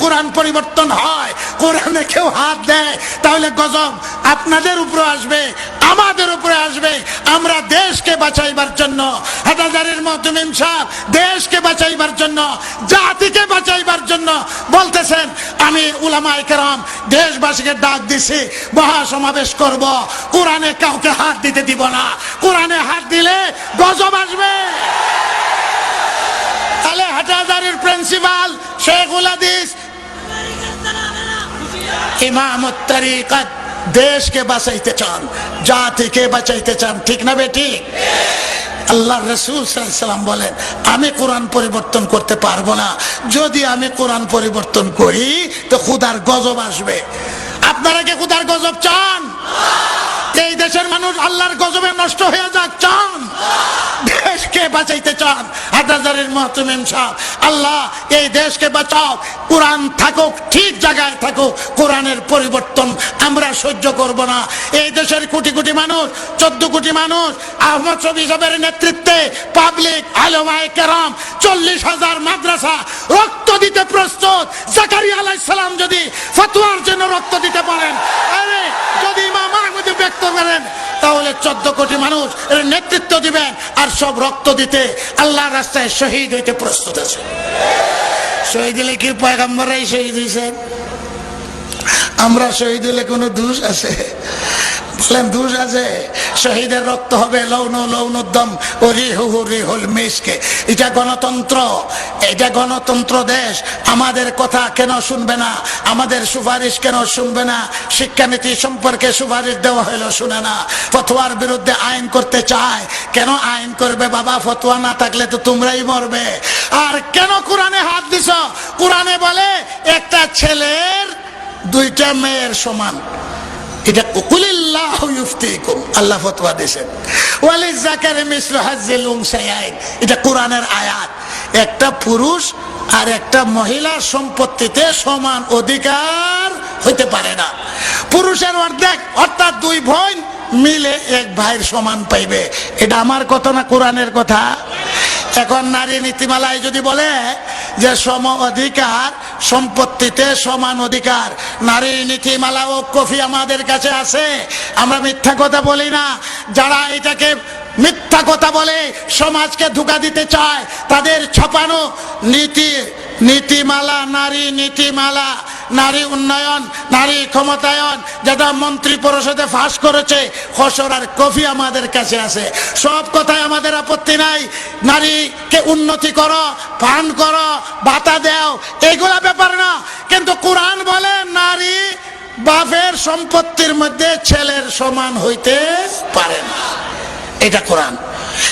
কোরআন পরিবর্তন হয়, কোরআনে কেউ হাত দেয়, তাহলে গজব আপনাদের উপরে আসবে, আমাদের উপরে আসবে। আমরা দেশকে বাঁচাইবার জন্য হাটাজারের মতমিম সাহেব দেশকে বাঁচাইবার জন্য, জাতিকে বাঁচাইবার জন্য বলতেছেন, আমি উলামায়ে কেরাম দেশবাসীকে ডাক দিছি, মহাসমাবেশ করব, কোরআনে কাউকে হাত দিতে দিব না, কোরআনে হাত দিলে গজব আসবে। তাহলে হাটাজারির প্রিন্সিপাল শেখুল হাদিস। ইমাম তরিকত দেশকে বাঁচাইতে চান, জাতিকে বাঁচাইতে চান, ঠিক না বেটি আল্লাহ রসুল সাল্লাম বলেন, আমি কোরআন পরিবর্তন করতে পারব না। যদি আমি কোরআন পরিবর্তন করি, তো খুদার গজব আসবে। আপনারা কি খুদার গজব চান? এই দেশের মানুষ আল্লাহর গজবে নষ্ট হয়ে যাক, চান। দেশকে বাঁচাইতে চান। হাজারের মহতমিম সাহেব আল্লাহ, এই দেশকে বাঁচাও। কোরআন থাকুক, ঠিক জায়গায় থাকুক। কোরআনের পরিবর্তন আমরা সহ্য করব না। এই দেশের কোটি কোটি মানুষ, চোদ্দ কোটি মানুষ, আহমদ শফি সাহেবের নেতৃত্বে পাবলিক আলমায় কেরাম, চল্লিশ হাজার মাদ্রাসা রক্ত দিতে প্রস্তুত। জাকারিয়া আলাইহিস সালাম যদি ফতোয়ার জন্য রক্ত দিতে পারেন, আরে, যদি ইমাম পারেন তাহলে চোদ্দ কোটি মানুষ এর নেতৃত্ব দিবেন আর সব রক্ত দিতে আল্লাহ রাস্তায় শহীদ হইতে প্রস্তুত আছে। শহীদ হলে কি পয়গাম্বরাই শহীদ হয়েছে আমরা শহীদ হলে কোনো দোষ আছে? বলেন দোষ আছে শহীদের রক্ত হবে লৌন লৌনোদ্দম ও মিসকে এটা গণতন্ত্র এটা গণতন্ত্র দেশ। আমাদের কথা কেন শুনবে না? আমাদের সুপারিশ কেন শুনবে না? শিক্ষানীতি সম্পর্কে সুপারিশ দেওয়া হলো শুনে না। ফতোয়ার বিরুদ্ধে আইন করতে চায়। কেন আইন করবে বাবা? ফতোয়া না থাকলে তো তোমরাই মরবে। আর কেন কোরআনে হাত দিছ? কোরআনে বলে, একটা ছেলের দুইটা মেয়ের সমান। এটা কুলিল্লাহ ইউফতিকুম, আল্লাহ ফতোয়া দিয়েছেন। ওয়ালিজ জাকারে মিসলু হাজ্জিল উনসায়াইন এটা কোরআনের আয়াত। একটা পুরুষ আর একটা মহিলার সম্পত্তিতে সমান অধিকার হইতে পারে না। পুরুষের অর্ধেক, অর্থাৎ দুই বোন মিলে এক ভাইয়ের সমান পাইবে। এটা আমার কথা না কোরআনের কথা? এখন নারী নীতিমালায় যদি বলে যে সম অধিকার, সম্পত্তিতে সমান অধিকার। নারী নীতিমালা ও কফি আমাদের কাছে আছে। আমরা মিথ্যা কথা বলি না। যারা এটাকে মিথ্যা কথা বলে, সমাজকে ধোকা দিতে চায়, তাদের ছাপানো নীতি, নীতিমালা, নারী নীতিমালা। নারী উন্নয়ন, নারী ক্ষমতায়ন, যেটা মন্ত্রী পরিষদে ফাঁস করেছে, খসড়ার কফি আমাদের কাছে আছে। সব কথায় আমাদের আপত্তি নাই। নারীকে উন্নতি করো, পান করো ভাতা দেও, এগুলা ব্যাপার না। কিন্তু কোরআন বলে, নারী বাপের সম্পত্তির মধ্যে ছেলের সমান হইতে পারে না। এটা কোরআন।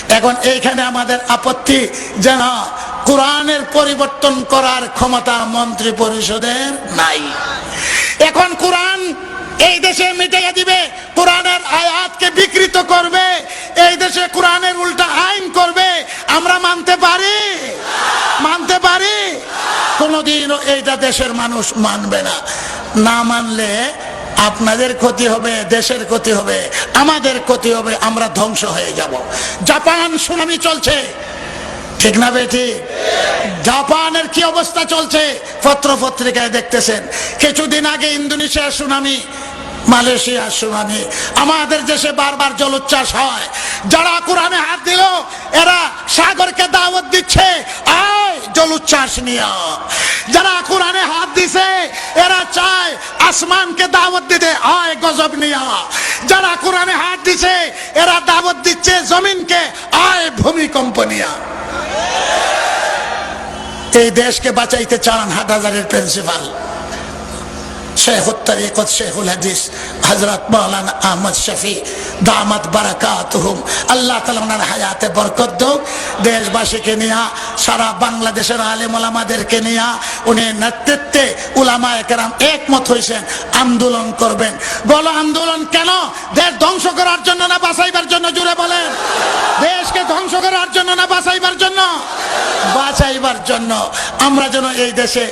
এখন এইখানে আমাদের আপত্তি যেন কোরআনের পরিবর্তন করার ক্ষমতা মন্ত্রী পরিষদের নাই। এখন কোরআন এই দেশে মিটাইয়া দিবে, কোরআনের আয়াতকে বিকৃত করবে, এই দেশে কোরআনের উল্টা আইন করবে, আমরা মানতে পারি? মানতে পারি? কোনোদিনও এইটা দেশের মানুষ মানবে না। না মানলে আপনাদের ক্ষতি হবে, দেশের ক্ষতি হবে, আমাদের ক্ষতি হবে, আমরা ধ্বংস হয়ে যাব। জাপান সুনামি চলছে। ঠিক না বেটি জাপানের কি অবস্থা চলছে? পত্র পত্রিকায় দেখতেছেন। কিছুদিন আগে ইন্দোনেশিয়ার সুনামি, মালয়েশিয়ার সুনামি, আমাদের দেশে বারবার জলোচ্ছ্বাস হয়। যারা কোরআনে হাত দিল, এরা সাগরকে দাওয়াত দিচ্ছে। আয়, জলোচ্ছ্বাস নিয়ে। যারা কোরআনে হাত দিছে, এরা চায় আসমানকে দাওয়াত দিতে। আয়, গজব নিয়া। যারা কোরআনে হাত দিছে, এরা দাওয়াত দিচ্ছে জমিনকে। আয়, ভূমিকম্প নিয়া। এই দেশকে বাঁচাইতে চান হাটহাজারের প্রিন্সিপাল। হজরত আহমদ বারাকাত আল্লাহ হায়াতে বরকত দেশবাসীকে নিয়া, সারা বাংলাদেশের আলেম ওলামাদেরকে নিয়া, উনি নেতৃত্বে উলামা একরাম একমত হয়েছেন আন্দোলন করবেন। বলো আন্দোলন কেন? দেশ ধ্বংস করার জন্য না বাঁচাইবার জন্য? জুড়ে বলেন। ধ্বংস করার জন্য না, বাঁচাইবার জন্য? বাঁচাইবার জন্য। আমরা যেন এই দেশে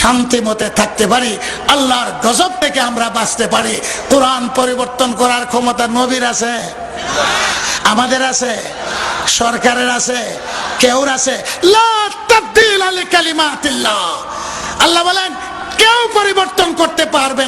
শান্তি মতে থাকতে পারি, আল্লাহর গজব থেকে আমরা বাঁচতে পারি। কোরআন পরিবর্তন করার ক্ষমতা নবীর আছে? আমাদের আছে? সরকারের আছে? কেউর আছে? আল্লাহ বলেন, কেউ পরিবর্তন করতে পারে